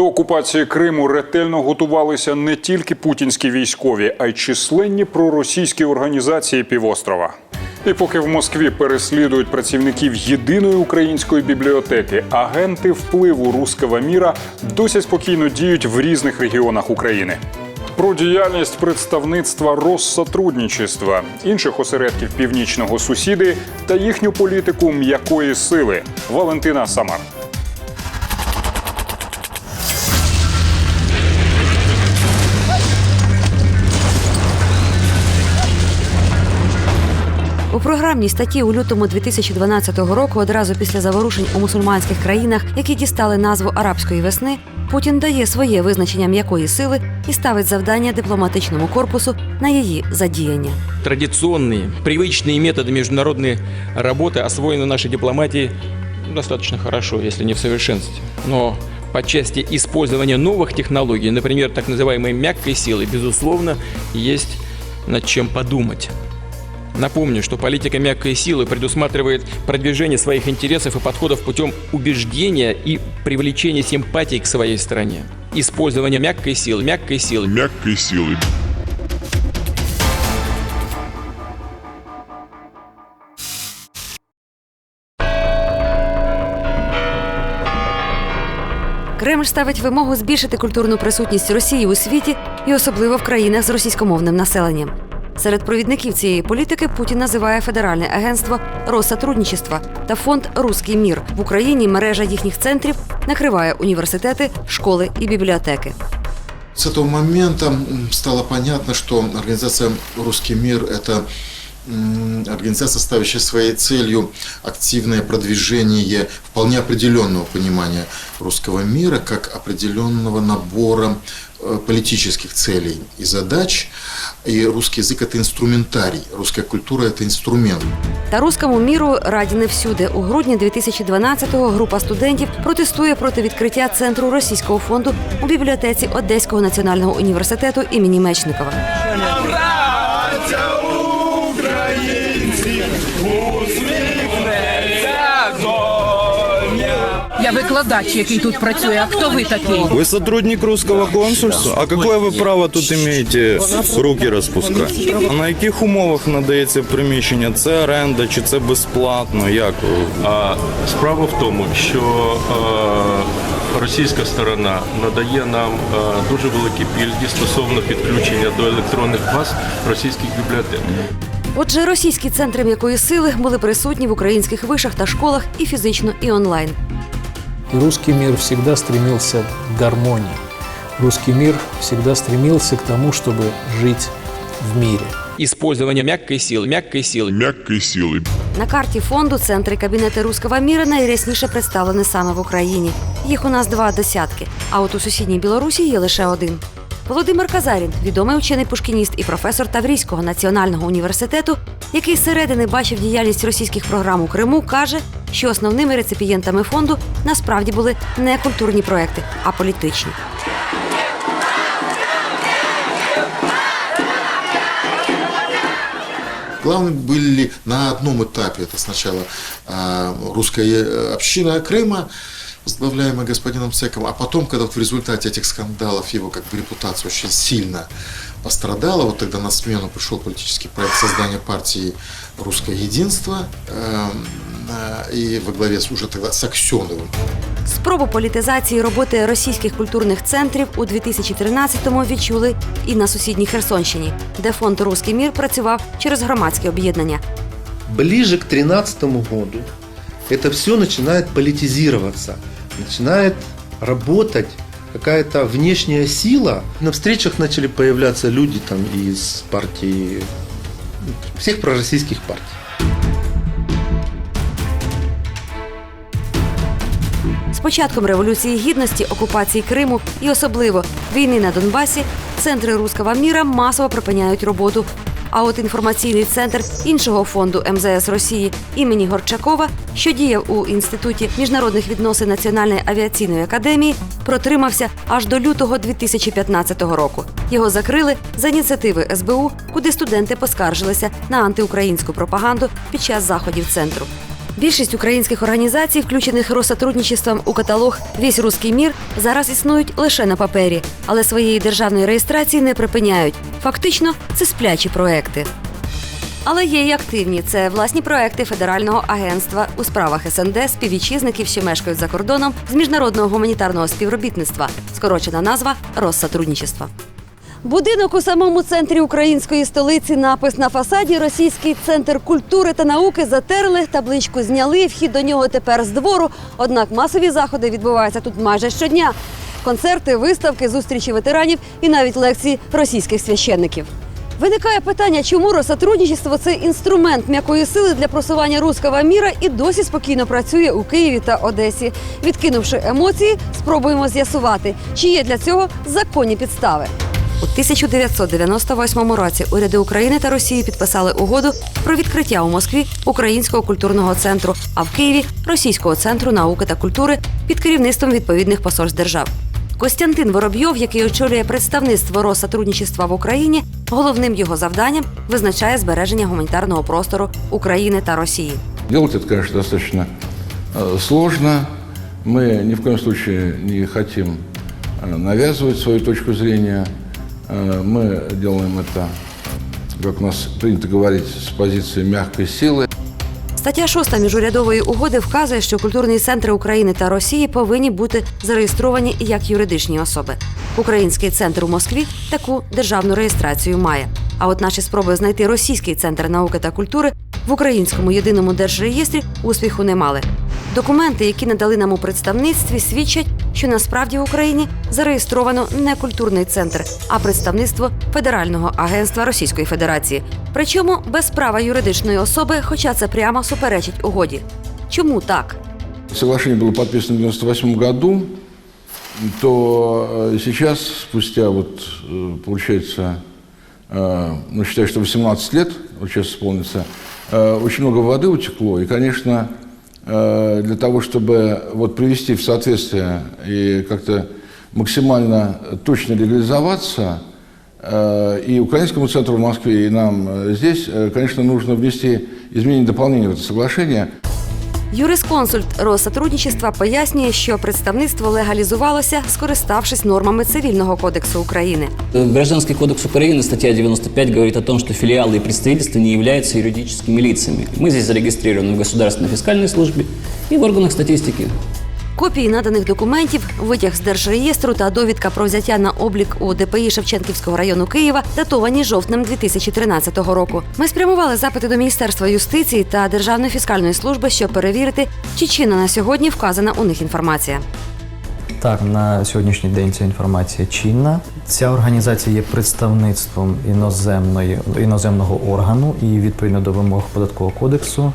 До окупації Криму ретельно готувалися не тільки путінські військові, а й численні проросійські організації півострова. І поки в Москві переслідують працівників єдиної української бібліотеки, агенти впливу руского міра досі спокійно діють в різних регіонах України. Про діяльність представництва Россотрудничества, інших осередків північного сусіди та їхню політику м'якої сили Валентина Самар. У програмній статті у лютому 2012 року, одразу після заворушень у мусульманських країнах, які дістали назву арабської весни, Путін дає своє визначення м'якої сили і ставить завдання дипломатичному корпусу на її задіяння. Традиционные, привычные методы международной работы освоены нашей дипломатией ну, достаточно хорошо, если не в совершенстве. Но по части использования новых технологий, например, так называемой мягкой силы, безусловно, есть над чем подумать. Напомню, что политика мягкой силы предусматривает продвижение своих интересов и подходов путем убеждения и привлечения симпатий к своей стране. Использование мягкой силы, мягкой силы, мягкой силы. Кремль ставить вимогу збільшити культурну присутність Росії у світі і особливо в країнах з російськомовним населенням. Серед провідників цієї політики Путін називає Федеральне агентство Россотрудничества та фонд Руський мір в Україні. Мережа їхніх центрів накриває університети, школи і бібліотеки. С этого момента стало понятно, что организация «Русский мир» – это организация, ставящая своей целью активное продвижение вполне определенного понимания русского мира как определенного набора э, политических целей и задач. И русский язык – это инструментарий, русская культура – это инструмент. Та руському міру раді не всюди. У грудні 2012-го група студентів протестує проти відкриття центру російського фонду у бібліотеці Одеського національного університету імені Мечникова. Я викладач, який тут працює. А хто ви такий? Вы сотрудник русского консульства? А какое вы право тут имеете руки розпускати? А на яких умовах надається приміщення? Це оренда чи це безплатно? Як? А справа в тому, що е, російська сторона надає нам е, дуже великі пільги стосовно підключення до електронних баз російських бібліотек. Отже, російські центри м'якої сили були присутні в українських вишах та школах і фізично, і онлайн. И русский мир всегда стремился к гармонии. Русский мир всегда стремился к тому, чтобы жить в мире. использование мягкой силы, мягкой силы, Мягкой силы. На карті фонду центри кабінети Руського міра найрясніше представлені саме в Україні. Їх у нас два десятки. А от у сусідній Білорусі є лише один. Володимир Казарін, відомий учений пушкініст і професор Таврійського національного університету, який зсередини бачив діяльність російських програм у Криму, каже, що основними реципієнтами фонду насправді були не культурні проекти, а політичні. Главные были на одном этапе. Это сначала а, русская э, община Крыма, возглавляемая господином Цеком, а потом, когда вот в результате этих скандалов его как бы репутация очень сильно пострадала, вот тогда на смену пришел политический проект создания партии «Русское единство» эм, э, и во главе с, уже тогда с Аксеновым. Спробу політизації роботи російських культурних центрів у 2013-му відчули і на сусідній Херсонщині, де фонд Руський мір працював через громадське об'єднання. ближе к 2013 году это все начинает политизироваться, начинает работать какая-то внешняя сила. На встречах начали появляться люди там из партии, всех пророссийских партий. Початком революції гідності, окупації Криму і особливо війни на Донбасі, центри руського міра масово припиняють роботу. А от інформаційний центр іншого фонду МЗС Росії імені Горчакова, що діяв у інституті міжнародних відносин Національної авіаційної академії, протримався аж до лютого 2015 року. Його закрили за ініціативи СБУ, куди студенти поскаржилися на антиукраїнську пропаганду під час заходів центру. Більшість українських організацій, включених Россотрудничеством у каталог Весь руський мір, зараз існують лише на папері, але своєї державної реєстрації не припиняють. Фактично, це сплячі проекти. Але є й активні це власні проекти Федерального агентства у справах СНД співвітчизників, що мешкають за кордоном з міжнародного гуманітарного співробітництва, скорочена назва Россотрудничество. Будинок у самому центрі української столиці, напис на фасаді Російський центр культури та науки затерли, табличку зняли. Вхід до нього тепер з двору. Однак масові заходи відбуваються тут майже щодня: концерти, виставки, зустрічі ветеранів і навіть лекції російських священників. Виникає питання, чому Россотрудничество – це інструмент м'якої сили для просування руського міра і досі спокійно працює у Києві та Одесі. Відкинувши емоції, спробуємо з'ясувати, чи є для цього законні підстави. У 1998 році уряди України та Росії підписали угоду про відкриття у Москві українського культурного центру, а в Києві російського центру науки та культури під керівництвом відповідних посольств держав. Костянтин Воробйов, який очолює представництво Россотрудничества в Україні, головним його завданням визначає збереження гуманітарного простору України та Росії. Делать это, конечно, достаточно э, сложно. Мы ни в коем случае не хотим э, навязывать свою точку зрения. Э, Мы делаем это, как у нас принято говорить, с позиции мягкой силы. Стаття 6 міжурядової угоди вказує, що культурні центри України та Росії повинні бути зареєстровані як юридичні особи. Український центр у Москві таку державну реєстрацію має. А от наші спроби знайти російський центр науки та культури в українському єдиному держреєстрі успіху не мали. Документи, які надали нам у представництві, свідчать, що насправді в Україні зареєстровано не культурний центр, а представництво Федерального агентства Російської Федерації. Причому без права юридичної особи, хоча це прямо суперечить угоді. Чому так? Соглашение было подписано в 1998 году, то э, сейчас, спустя, вот, э, получается, э, ну, считаю, что 18 лет, вот сейчас исполнится, э, очень много воды утекло, и, конечно, э, для того, чтобы вот привести в соответствие и как-то максимально точно легализоваться, э, и Украинскому центру в Москве, и нам э, здесь, э, конечно, нужно внести изменения и дополнения в это соглашение – Юрисконсульт Россотрудничества пояснює, що представництво легалізувалося, скориставшись нормами цивільного кодексу України. Гражданский кодекс Украины, статья 95, говорит о том, что филиалы и представительства не являются юридическими лицами. Мы здесь зарегистрированы в Государственной фискальной службе и в органах статистики. Копії наданих документів, витяг з держреєстру та довідка про взяття на облік у ДПІ Шевченківського району Києва датовані жовтнем 2013 року. Ми спрямували запити до Міністерства юстиції та Державної фіскальної служби, щоб перевірити, чи чинна на сьогодні вказана у них інформація. Так, на сьогоднішній день ця інформація чинна. Ця організація є представництвом іноземної іноземного органу і відповідно до вимог податкового кодексу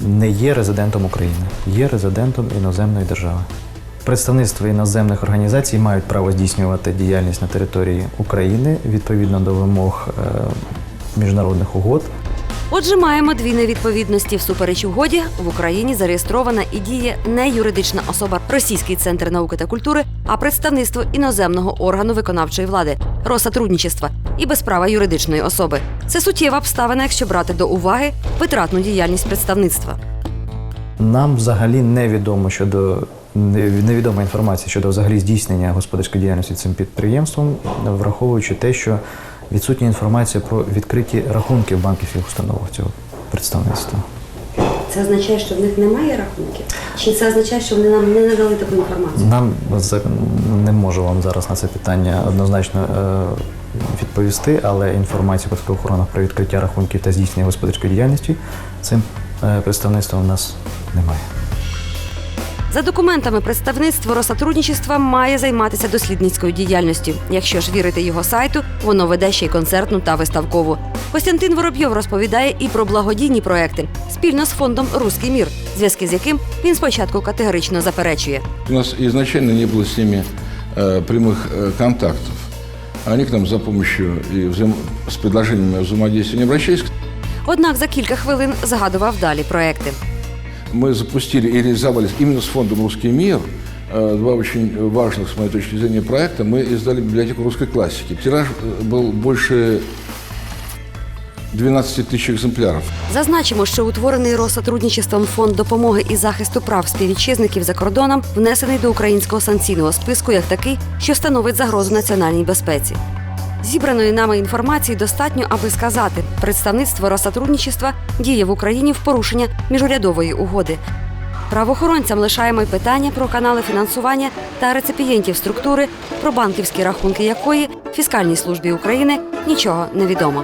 не є резидентом України, є резидентом іноземної держави. Представництво іноземних організацій мають право здійснювати діяльність на території України відповідно до вимог е, міжнародних угод. Отже, маємо дві невідповідності. Всупереч угоді в Україні зареєстрована і діє не юридична особа Російський центр науки та культури, а представництво іноземного органу виконавчої влади Россотрудничества і без права юридичної особи. Це суттєва обставина, якщо брати до уваги витратну діяльність представництва. Нам взагалі невідомо щодо не- невідома інформація щодо взагалі здійснення господарської діяльності цим підприємством, враховуючи те, що відсутня інформація про відкриті рахунки в банківських установах цього представництва. Це означає, що в них немає рахунків? Чи це означає, що вони нам не надали таку інформацію? Нам не можу вам зараз на це питання однозначно е, відповісти, але інформації по правоохоронах про відкриття рахунків та здійснення господарської діяльності цим е, представництвом у нас немає. За документами представництво Россотрудничества має займатися дослідницькою діяльністю. Якщо ж вірити його сайту, воно веде ще й концертну та виставкову. Костянтин Воробйов розповідає і про благодійні проекти спільно з фондом Руський мір, зв'язки з яким він спочатку категорично заперечує. У нас изначально не было с ними э, прямых э, контактов. Они к нам за помощью и взаим- с предложениями о взаимодействия не обращались. Однак за кілька хвилин згадував далі проекти. Мы запустили и реализовали именно с фондом «Русский мир» э, два очень важных, с моей точки зрения, проекта. Мы издали библиотеку русской классики. Тираж э, был больше 12 тысяч экземпляров. Зазначимо, що утворений Россотрудничеством фонд допомоги і захисту прав співвітчизників за кордоном внесений до українського санкційного списку як такий, що становить загрозу національній безпеці. Зібраної нами інформації достатньо, аби сказати, представництво Россотрудничества діє в Україні в порушення міжурядової угоди. Правоохоронцям лишаємо й питання про канали фінансування та реципієнтів структури, про банківські рахунки якої фіскальній службі України нічого не відомо.